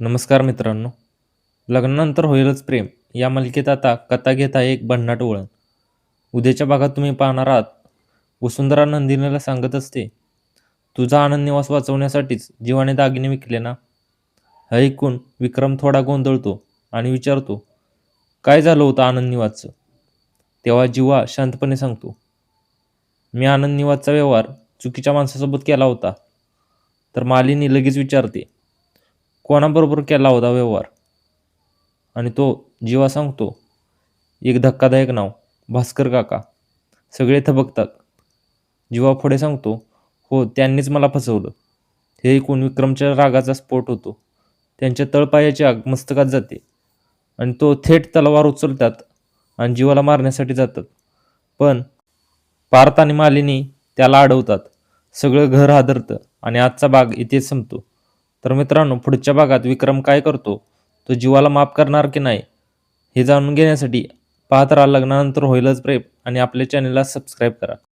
नमस्कार मित्रांनो. लग्नानंतर होईलच प्रेम. या मालिकेत आता कथा घेत आहे एक भन्नाट वळण उद्याच्या भागात तुम्ही पाहणार आहात वसुंधरा नंदिनीला सांगत असते तुझा आनंद निवास वाचवण्यासाठीच जीवाने दागिने विकले ना हे ऐकून विक्रम थोडा गोंधळतो आणि विचारतो काय झालं होतं आनंद निवासचं तेव्हा जीवा शांतपणे सांगतो मी आनंद निवासचा व्यवहार चुकीच्या माणसासोबत केला होता. तर मालिनी लगेच विचारते कोणाबरोबर केला होता व्यवहार? आणि तो जीवा सांगतो एक धक्कादायक नाव भास्कर काका. सगळे थबकतात. जीवा पुढे सांगतो हो त्यांनीच मला फसवलं. हे ऐकून विक्रमच्या रागाचा स्फोट होतो. त्यांच्या तळपायाची आग मस्तकात जाते. आणि तो थेट तलवार उचलतात आणि जीवाला मारण्यासाठी जातात. पण पार्थ आणि मालिनी त्याला अडवतात. सगळं घर हादरतं आणि आजचा भाग इथेच संपतो. तर मित्रांनो पुढच्या भागात विक्रम काय करतो तो जीवाला माफ करणार की नाही हे जाणून घेण्यासाठी पाहत राहा. लग्नानंतर होईलच प्रेम आणि आपल्या चॅनलला सबस्क्राईब करा.